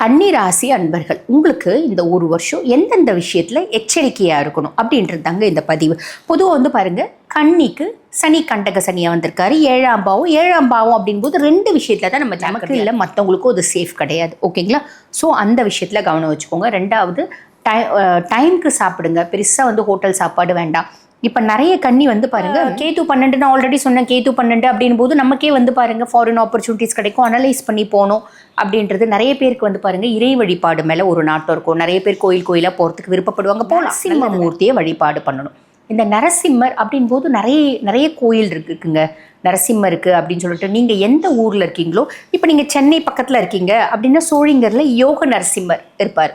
கன்னிராசி அன்பர்கள் உங்களுக்கு இந்த ஒரு வருஷம் எந்தெந்த விஷயத்தில் எச்சரிக்கையாக இருக்கணும் அப்படின்றது தாங்க இந்த பதிவு. பொதுவாக வந்து பாருங்க கன்னிக்கு சனி கண்டக சனியாக வந்திருக்காரு ஏழாம் பாவம் ஏழாம் பாவம் அப்படின்போது ரெண்டு விஷயத்தில் தான் நம்ம நமக்கு இல்லை மற்றவங்களுக்கும் அது சேஃப் கிடையாது. ஓகேங்களா? ஸோ அந்த விஷயத்தில் கவனம் வச்சுக்கோங்க. ரெண்டாவது டை டைம்க்கு சாப்பிடுங்க. பெருசாக வந்து ஹோட்டல் சாப்பாடு வேண்டாம். இப்போ நிறைய கன்னி வந்து பாருங்க. கேத்து பன்னெண்டு நான் ஆல்ரெடி சொன்னேன். கேத்து பன்னெண்டு அப்படின் போது நமக்கே வந்து பாருங்க ஃபாரின் ஆப்பர்ச்சுனிட்டிஸ் கிடைக்கும். அனலைஸ் பண்ணி போகணும் அப்படின்றது நிறைய பேருக்கு வந்து பாருங்க இறை வழிபாடு மேலே ஒரு நாட்டம் இருக்கும். நிறைய பேர் கோயில் கோயிலாக போகிறதுக்கு விருப்பப்படுவாங்க. போகலாம் சிம்மமூர்த்தியை வழிபாடு பண்ணணும். இந்த நரசிம்மர் அப்படின் போது நிறைய நிறைய கோயில் இருக்குங்க. நரசிம்மர் இருக்கு அப்படின்னு சொல்லிட்டு நீங்க எந்த ஊர்ல இருக்கீங்களோ இப்போ நீங்க சென்னை பக்கத்துல இருக்கீங்க அப்படின்னா சோழிங்கர்ல யோக நரசிம்மர் இருப்பார்.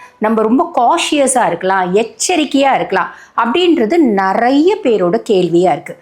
நம்ம ரொம்ப காஷியஸாக இருக்கலாம் எச்சரிக்கையாக இருக்கலாம் அப்படின்றது நிறைய பேரோட கேள்வியாக இருக்குது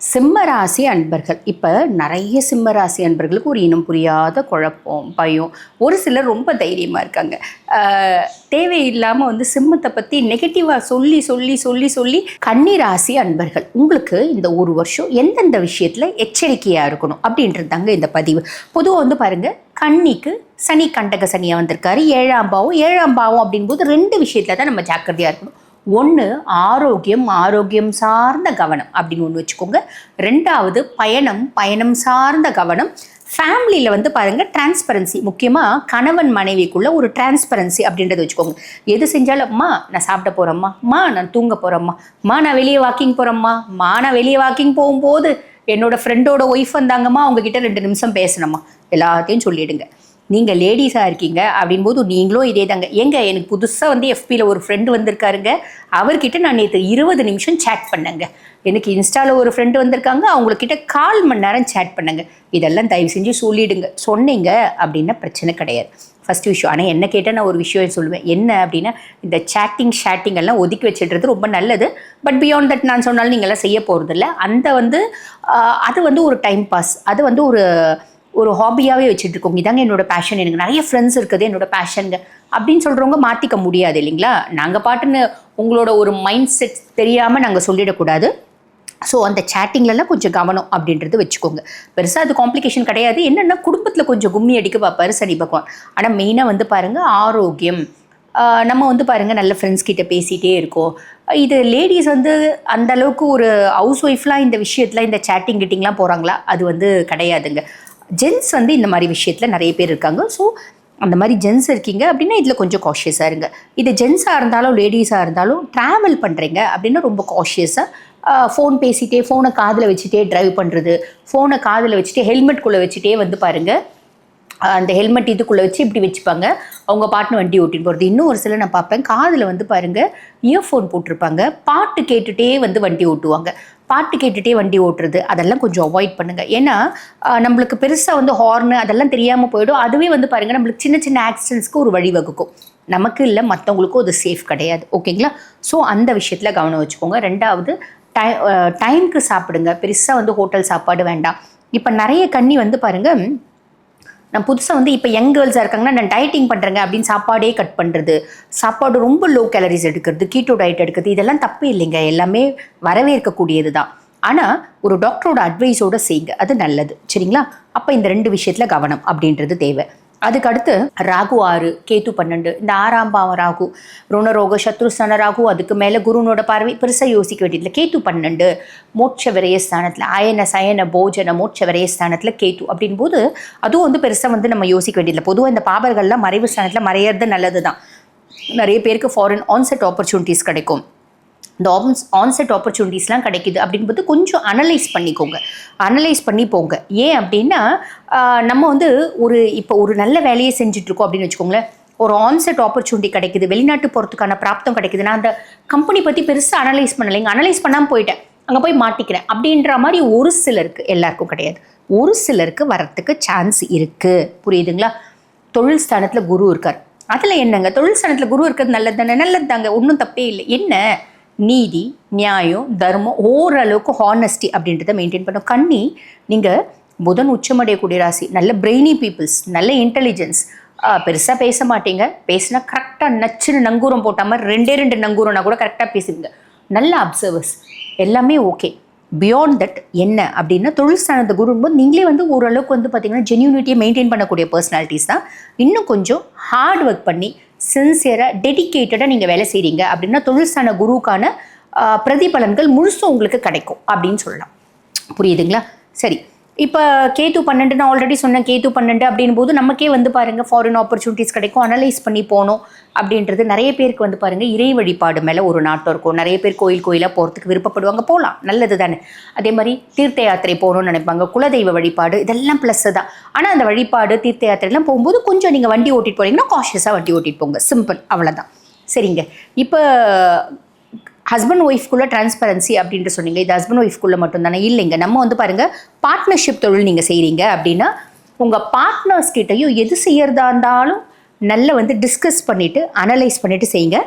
சிம்மராசி அன்பர்கள். இப்போ நிறைய சிம்மராசி அன்பர்களுக்கு ஒரு இனம் புரியாத குழப்பம் பயம். ஒரு சிலர் ரொம்ப தைரியமாக இருக்காங்க. தேவையில்லாமல் வந்து சிம்மத்தை பற்றி நெகட்டிவாக சொல்லி சொல்லி சொல்லி சொல்லி கன்னிராசி அன்பர்கள் உங்களுக்கு இந்த ஒரு வருஷம் எந்தெந்த விஷயத்தில் எச்சரிக்கையாக இருக்கணும் அப்படின்றது தாங்க இந்த பதிவு. பொதுவாக வந்து பாருங்க கன்னிக்கு சனி கண்டக சனியாக வந்திருக்காரு. ஏழாம் பாவம் ஏழாம் பாவம் அப்படின்போது ரெண்டு விஷயத்தில் தான் நம்ம ஜாக்கிரதையாக இருக்கணும். ஒன்று ஆரோக்கியம் ஆரோக்கியம் சார்ந்த கவனம் அப்படின்னு ஒன்று வச்சுக்கோங்க. ரெண்டாவது பயணம் பயணம் சார்ந்த கவனம். ஃபேமிலியில் வந்து பாருங்கள் டிரான்ஸ்பரன்சி முக்கியமாக கணவன் மனைவிக்குள்ள ஒரு டிரான்ஸ்பரன்சி அப்படின்றத வச்சுக்கோங்க. எது செஞ்சாலும் அம்மா நான் சாப்பிட போகிறேம்மா மா நான் தூங்க போகிறேம்மா மா நான் வெளியே வாக்கிங் போகிறேம்மா மா நான் வெளியே வாக்கிங் போகும்போது என்னோட ஃப்ரெண்டோட ஒய்ஃப் வந்தாங்கம்மா. அவங்கக்கிட்ட ரெண்டு நிமிஷம் பேசணும்மா எல்லாத்தையும் சொல்லிவிடுங்க நீங்கள் லேடிஸாக இருக்கீங்க அப்படின்போது நீங்களும் இதே தாங்க ஏங்க எனக்கு புதுசாக வந்து எஃபியில் ஒரு ஃப்ரெண்டு வந்திருக்காருங்க. அவர்கிட்ட நான் நேற்று இருபது நிமிஷம் சேட் பண்ணேங்க. எனக்கு இன்ஸ்டாவில் ஒரு ஃப்ரெண்டு வந்திருக்காங்க. அவங்கக்கிட்ட கால் மணி நேரம் சேட் பண்ணுங்க. இதெல்லாம் தயவு செஞ்சு சொல்லிடுங்க. சொன்னீங்க அப்படின்னா பிரச்சனை கிடையாது. ஃபஸ்ட்டு விஷயம். ஆனால் என்ன கேட்டால் நான் ஒரு விஷயம் சொல்லுவேன். என்ன அப்படின்னா இந்த சேட்டிங் ஷேட்டிங் எல்லாம் ஒதுக்கி வச்சிடுறது ரொம்ப நல்லது. பட் பியாண்ட் தட் நான் சொன்னாலும் நீங்கள்லாம் செய்ய போகிறதில்ல அந்த வந்து அது வந்து ஒரு டைம் பாஸ் அது வந்து ஒரு ஒரு ஹாபியாகவே வச்சுட்டு இருக்கோங்க இதாங்க என்னோட பேஷன் எனக்கு நிறைய ஃப்ரெண்ட்ஸ் இருக்குது. என்னோட பேஷனுங்க அப்படின்னு சொல்கிறவங்க மாற்றிக்க முடியாது இல்லைங்களா? நாங்கள் பாட்டுன்னு உங்களோட ஒரு மைண்ட் செட் தெரியாமல் நாங்கள் சொல்லிடக்கூடாது. ஸோ அந்த சேட்டிங்லலாம் கொஞ்சம் கவனம் அப்படின்றது வச்சுக்கோங்க. பெருசாக அது காம்ப்ளிகேஷன் கிடையாது. என்னென்னா குடும்பத்தில் கொஞ்சம் கும்மி அடிக்க பார்ப்பாரு சனி பகவான். ஆனால் மெயினாக வந்து பாருங்கள் ஆரோக்கியம். நம்ம வந்து பாருங்கள் நல்ல ஃப்ரெண்ட்ஸ் கிட்ட பேசிகிட்டே இருக்கோம். இது லேடிஸ் வந்து அந்த அளவுக்கு ஒரு ஹவுஸ் ஒய்ஃப்லாம் இந்த விஷயத்தில் இந்த சேட்டிங் கிட்டிங்லாம் போகிறாங்களா அது வந்து கிடையாதுங்க. ஜென்ஸ் வந்து இந்த மாதிரி விஷயத்தில் நிறைய பேர் இருக்காங்க. ஸோ அந்த மாதிரி ஜென்ஸ் இருக்கீங்க அப்படின்னா இதில் கொஞ்சம் காஷியஸாக இருங்க. இது ஜென்ஸாக இருந்தாலும் லேடிஸாக இருந்தாலும் ட்ராவல் பண்ணுறீங்க அப்படின்னா ரொம்ப காஷியஸாக ஃபோன் பேசிகிட்டே ஃபோனை காதில் வச்சுட்டே ட்ரைவ் பண்ணுறது ஃபோனை காதில் வச்சுட்டே ஹெல்மெட்குள்ளே வச்சுட்டே வந்து பாருங்கள் அந்த ஹெல்மெட் இதுக்குள்ளே வச்சு இப்படி வச்சுப்பாங்க. அவங்க பாட்டுன்னு வண்டி ஓட்டின்னு போகிறது இன்னும் ஒரு சில நான் பார்ப்பேன். காதில் வந்து பாருங்கள் இயர்ஃபோன் போட்டிருப்பாங்க. பாட்டு கேட்டுட்டே வந்து வண்டி ஓட்டுவாங்க. பாட்டு கேட்டுகிட்டே வண்டி ஓட்டுறது அதெல்லாம் கொஞ்சம் அவாய்ட் பண்ணுங்கள் ஏன்னா நம்மளுக்கு பெருசாக வந்து ஹார்னு அதெல்லாம் தெரியாமல் போயிடும். அதுவே வந்து பாருங்கள் நம்மளுக்கு சின்ன சின்ன ஆக்சிடென்ட்ஸ்க்கு ஒரு வழிவகுக்கும் நமக்கு இல்லை மற்றவங்களுக்கும் அது சேஃப் கிடையாது. ஓகேங்களா ஸோ அந்த விஷயத்தில் கவனம் வச்சுக்கோங்க. ரெண்டாவது டை டைம்க்கு சாப்பிடுங்க. பெருசாக வந்து ஹோட்டல் சாப்பாடு வேண்டாம். இப்போ நிறைய கண்ணி வந்து பாருங்கள் நான் புதுசாக வந்து இப்போ யங் கேர்ள்ஸாக இருக்காங்கன்னா நான் டயட்டிங் பண்ணுறேங்க அப்படின்னு சாப்பாடே கட் பண்ணுறது சாப்பாடு ரொம்ப லோ கேலரிஸ் எடுக்கிறது கீட்டோ டயட் எடுக்கிறது இதெல்லாம் தப்பு இல்லைங்க. எல்லாமே வரவேற்கக்கூடியது தான் ஆனால் ஒரு டாக்டரோட அட்வைஸோட செய்யுங்க. அது நல்லது. சரிங்களா? அப்போ இந்த ரெண்டு விஷயத்தில் கவனம் அப்படின்றது தேவை. அதுக்கு அடுத்து ராகு ஆறு கேத்து பன்னெண்டு. இந்த ஆறாம் பாவம் ராகு ருணரோக சத்ருஸ்தான ராகு அதுக்கு மேலே குருனோட பார்வை பெருசாக யோசிக்க வேண்டியதில்லை. கேத்து பன்னெண்டு மோட்ச விரயஸ்தானத்தில் அயன சயன போஜன மோட்ச விரயஸ்தானத்தில் கேத்து அப்படின் போது அதுவும் வந்து பெருசாக வந்து நம்ம யோசிக்க வேண்டியதில்லை. பொதுவாக இந்த பாபர்கள்லாம் மறைவு ஸ்தானத்தில் மறையிறது நல்லது தான் நிறைய பேருக்கு ஃபாரின் ஆன்செட் ஆப்பர்ச்சுனிட்டிஸ் கிடைக்கும். இந்த ஆன்ஸ் ஆன்செட் ஆப்பர்ச்சுனிட்டிஸ்லாம் கிடைக்குது அப்படின்போது கொஞ்சம் அனலைஸ் பண்ணிக்கோங்க. அனலைஸ் பண்ணி போங்க. ஏன் அப்படின்னா நம்ம வந்து ஒரு இப்போ ஒரு நல்ல வேலையை செஞ்சுட்ருக்கோம் அப்படின்னு வச்சுக்கோங்களேன். ஒரு ஆன்செட் ஆப்பர்ச்சுனிட்டி கிடைக்குது. வெளிநாட்டு போகிறதுக்கான பிராப்தம் கிடைக்குது. நான் அந்த கம்பெனி பற்றி பெருசாக அனலைஸ் பண்ணலைங்க அனலைஸ் பண்ணாமல் போயிட்டேன். அங்கே போய் மாட்டிக்கிறேன். அப்படின்ற மாதிரி ஒரு சிலருக்கு எல்லாருக்கும் கிடையாது. ஒரு சிலருக்கு வரத்துக்கு சான்ஸ் இருக்குது புரியுதுங்களா? தொழில் ஸ்தானத்தில் குரு இருக்கார். அதில் என்னங்க? தொழில் ஸ்தானத்தில் குரு இருக்கிறது நல்லது தானே நல்லது தாங்க ஒன்றும் தப்பே இல்லை. என்ன? நீதி நியாயம் தர்மம் ஓரளவுக்கு ஹானஸ்டி அப்படின்றத மெயின்டைன் பண்ணும் கண்ணி நீங்கள் புதன் உச்சமடையக்கூடிய ராசி நல்ல பிரெய்னி பீப்புள்ஸ் நல்ல இன்டெலிஜென்ஸ் பெருசாக பேச மாட்டீங்க. பேசினா கரெக்டாக நச்சுன்னு நங்கூரம் போட்ட மாதிரி ரெண்டே ரெண்டு நங்கூரம்னா கூட கரெக்டாக பேசுவீங்க. நல்ல அப்சர்வர்ஸ் எல்லாமே ஓகே பியாண்ட் தட் என்ன அப்படின்னா தொழில் ஸ்தானத்தை குரும்போது நீங்களே வந்து ஓரளவுக்கு வந்து பார்த்தீங்கன்னா ஜென்யூனிட்டியை மெயின்டைன் பண்ணக்கூடிய பர்சனாலிட்டிஸ் தான். இன்னும் கொஞ்சம் ஹார்ட் ஒர்க் பண்ணி சின்சியராக டெடிக்கேட்டடாக நீங்கள் வேலை செய்கிறீங்க அப்படின்னா தொழிற்சான குருவுக்கான பிரதிபலன்கள் முழுசும் உங்களுக்கு கிடைக்கும் அப்படின்னு சொல்லலாம். புரியுதுங்களா? சரி. இப்போ கே டூ பன்னெண்டு நான் ஆல்ரெடி சொன்னேன். கே டூ பன்னெண்டு அப்படின் போது நமக்கே வந்து பாருங்க ஃபாரின் ஆப்பர்ச்சுனிட்டிஸ் கிடைக்கும். அனலைஸ் பண்ணி போகணும் அப்படின்றது நிறைய பேருக்கு வந்து பாருங்கள் இறை வழிபாடு மேலே ஒரு நாட்டம் இருக்கும். நிறைய பேர் கோயில் கோயிலாக போகிறதுக்கு விருப்பப்படுவாங்க. போகலாம் நல்லது தானே. அதே மாதிரி தீர்த்த யாத்திரை போகணும்னு நினைப்பாங்க. குலதெய்வ வழிபாடு இதெல்லாம் ப்ளஸ் தான். ஆனால் அந்த வழிபாடு தீர்த்த யாத்திரைலாம் போகும்போது கொஞ்சம் நீங்கள் வண்டி ஓட்டிட்டு போனீங்கன்னா காஷியஸாக வண்டி ஓட்டிட்டு போங்க. சிம்பிள் அவ்வளோதான் சரிங்க. இப்போ ஹஸ்பண்ட் ஒய்ஃப்குள்ளே டிரான்ஸ்பரன்சி அப்படின்ட்டு சொன்னீங்க. இது ஹஸ்பண்ட் ஒய்ஃப்குள்ளே மட்டும்தானே? இல்லைங்க. நம்ம வந்து பாருங்கள் பார்ட்னர்ஷிப் தொழில் நீங்கள் செய்கிறீங்க அப்படின்னா உங்கள் பார்ட்னர்ஸ் கிட்டேயும் எது செய்யறதா இருந்தாலும் நல்லா வந்து டிஸ்கஸ் பண்ணிவிட்டு அனலைஸ் பண்ணிவிட்டு செய்யுங்க.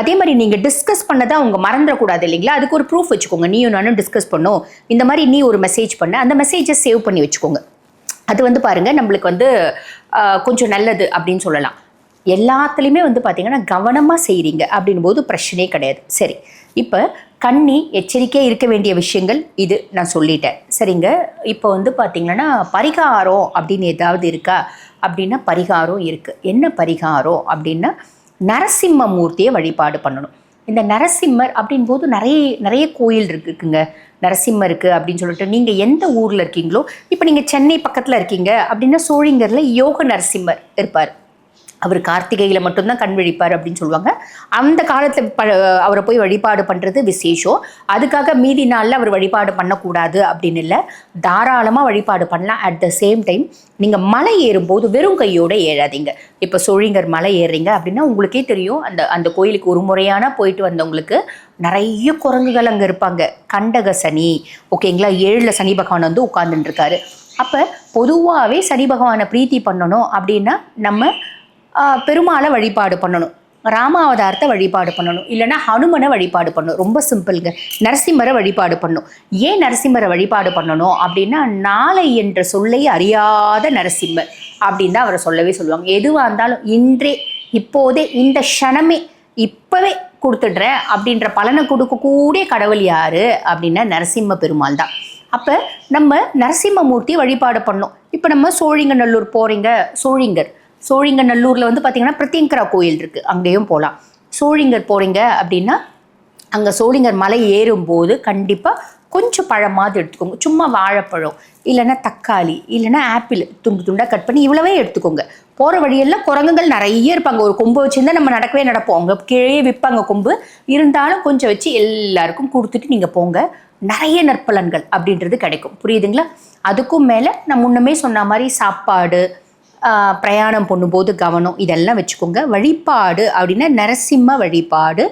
அதே மாதிரி நீங்கள் டிஸ்கஸ் பண்ணதை அவங்க மறந்துடக்கூடாது இல்லைங்களா? அதுக்கு ஒரு ப்ரூஃப் வச்சுக்கோங்க. நீயும் நானும் டிஸ்கஸ் பண்ணோம். இந்த மாதிரி நீ ஒரு மெசேஜ் பண்ண. அந்த மெசேஜை சேவ் பண்ணி வச்சுக்கோங்க. அது வந்து பாருங்கள் நம்மளுக்கு வந்து கொஞ்சம் நல்லது அப்படின்னு சொல்லலாம். எல்லாத்துலேயுமே வந்து பார்த்தீங்கன்னா கவனமாக செய்கிறீங்க அப்படின் போது பிரச்சனையே கிடையாது. சரி இப்போ கண்ணி எச்சரிக்கையாக இருக்க வேண்டிய விஷயங்கள் இது நான் சொல்லிட்டேன். சரிங்க இப்போ வந்து பார்த்தீங்கன்னா பரிகாரம் அப்படின்னு ஏதாவது இருக்கா? அப்படின்னா பரிகாரம் இருக்குது என்ன பரிகாரம் அப்படின்னா நரசிம்ம மூர்த்தியை வழிபாடு பண்ணணும். இந்த நரசிம்மர் அப்படின் போது நிறைய நிறைய கோயில் இருக்குங்க. நரசிம்மர் இருக்குது அப்படின்னு சொல்லிட்டு நீங்கள் எந்த ஊரில் இருக்கீங்களோ இப்போ நீங்கள் சென்னை பக்கத்தில் இருக்கீங்க அப்படின்னா சோழிங்கரில் யோக நரசிம்மர் இருப்பார். அவர் கார்த்திகையில் மட்டும்தான் கண் விழிப்பார் அப்படின்னு சொல்லுவாங்க. அந்த காலத்தில் ப அவரை போய் வழிபாடு பண்ணுறது விசேஷம். அதுக்காக மீதி நாளில் அவர் வழிபாடு பண்ணக்கூடாது அப்படின்னு இல்லை. தாராளமாக வழிபாடு பண்ணலாம். அட் த சேம் டைம் நீங்கள் மலை ஏறும்போது வெறும் கையோடு ஏறாதீங்க. இப்போ சோழிங்கர் மலை ஏறுறீங்க அப்படின்னா உங்களுக்கே தெரியும். அந்த அந்த கோயிலுக்கு ஒரு முறையான போயிட்டு வந்தவங்களுக்கு நிறைய குரங்குகள் அங்கே இருப்பாங்க. கண்டக சனி. ஓகேங்களா ஏழில் சனி பகவான் வந்து உட்கார்ந்துட்டு இருக்காரு. அப்போ பொதுவாகவே சனி பகவானை பிரீத்தி பண்ணணும் அப்படின்னா நம்ம பெருமாளை வழிபாடு பண்ணணும். ராமாவதாரத்தை வழிபாடு பண்ணணும். இல்லைன்னா ஹனுமனை வழிபாடு பண்ணணும். ரொம்ப சிம்பிள்ங்க நரசிம்மரை வழிபாடு பண்ணணும். ஏன் நரசிம்மரை வழிபாடு பண்ணணும்? அப்படின்னா நாளை என்ற சொல்லை அறியாத நரசிம்மர் அப்படின்னு தான் அவரை சொல்லவே சொல்லுவாங்க. எதுவாக இருந்தாலும் இன்றே இப்போதே இந்த க்ஷணமே இப்போவே கொடுத்துடுறேன் அப்படின்ற பலனை கொடுக்கக்கூடிய கடவுள் யார்? அப்படின்னா நரசிம்ம பெருமாள் தான். அப்போ நம்ம நரசிம்மமூர்த்தியை வழிபாடு பண்ணோம் இப்போ நம்ம சோழிங்கநல்லூர் போகிறீங்க சோழிங்கர். சோழிங்கநல்லூரில் வந்து பார்த்தீங்கன்னா பிரத்யங்கரா கோயில் இருக்குது அங்கேயும் போகலாம் சோழிங்கர் போகிறீங்க அப்படின்னா அங்கே சோழிங்கர் மலை ஏறும்போது கண்டிப்பாக கொஞ்சம் பழமாவது எடுத்துக்கோங்க. சும்மா வாழைப்பழம் இல்லைன்னா தக்காளி இல்லைன்னா ஆப்பிள் துண்டு துண்டாக கட் பண்ணி இவ்வளவே எடுத்துக்கோங்க. போகிற வழியெல்லாம் குரங்குகள் நிறைய இருப்பாங்க. ஒரு கொம்பு வச்சுருந்தா நம்ம நடக்கவே நடப்போம். அங்கே கீழே விற்பாங்க கொம்பு. இருந்தாலும் கொஞ்சம் வச்சு எல்லாருக்கும் கொடுத்துட்டு நீங்கள் போங்க. நிறைய நற்பலன்கள் அப்படின்றது கிடைக்கும். புரியுதுங்களா? அதுக்கும் மேலே நான் முன்னமே சொன்ன மாதிரி சாப்பாடு பிரயாணம் பண்ணும்போது கவனம் இதெல்லாம் வச்சுக்கோங்க. வழிபாடு அப்படின்னா நரசிம்ம வழிபாடு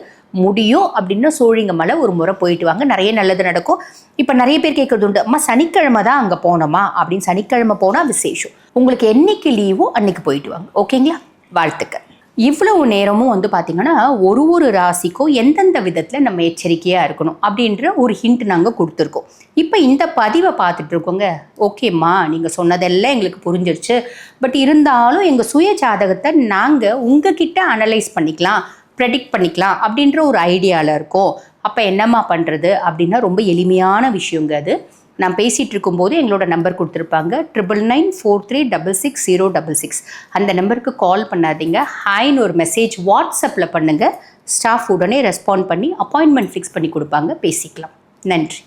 முடியும் அப்படின்னா சோழிங்க மலை ஒரு முறை போயிட்டு வாங்க. நிறைய நல்லது நடக்கும். இப்போ நிறைய பேர் கேட்கறது உண்டு அம்மா சனிக்கிழமை தான் அங்கே போனோமா? அப்படின்னு சனிக்கிழமை போனால் விசேஷம். உங்களுக்கு என்னைக்கு லீவோ அன்னைக்கு போயிட்டு வாங்க. ஓகேங்களா வாழ்த்துக்கள். இவ்வளவு நேரமும் வந்து பார்த்தீங்கன்னா ஒரு ஒரு ராசிக்கும் எந்தெந்த விதத்தில் நம்ம எச்சரிக்கையாக இருக்கணும் அப்படின்ற ஒரு ஹிண்ட் நாங்கள் கொடுத்துருக்கோம். இப்போ இந்த பதிவை பார்த்துட்டு இருக்கோங்க. ஓகேம்மா நீங்கள் சொன்னதெல்லாம் எங்களுக்கு புரிஞ்சிருச்சு. பட் இருந்தாலும் எங்கள் சுய ஜாதகத்தை நாங்கள் உங்ககிட்ட அனலைஸ் பண்ணிக்கலாம் ப்ரெடிக்ட் பண்ணிக்கலாம் அப்படின்ற ஒரு ஐடியாவில் இருக்கோம். அப்போ என்னம்மா பண்ணுறது அப்படின்னா ரொம்ப எளிமையான விஷயங்க அது. நான் பேசிகிட்டு இருக்கும்போது எங்களோட நம்பர் கொடுத்துருப்பாங்க. Triple nine four three double six zero double six அந்த நம்பருக்கு கால் பண்ணாதீங்க. ஹாய்னு ஒரு மெசேஜ் வாட்ஸ்அப்பில் பண்ணுங்கள் ஸ்டாஃப் உடனே ரெஸ்பாண்ட் பண்ணி அப்பாயின்மெண்ட் ஃபிக்ஸ் பண்ணி கொடுப்பாங்க. பேசிக்கலாம். நன்றி.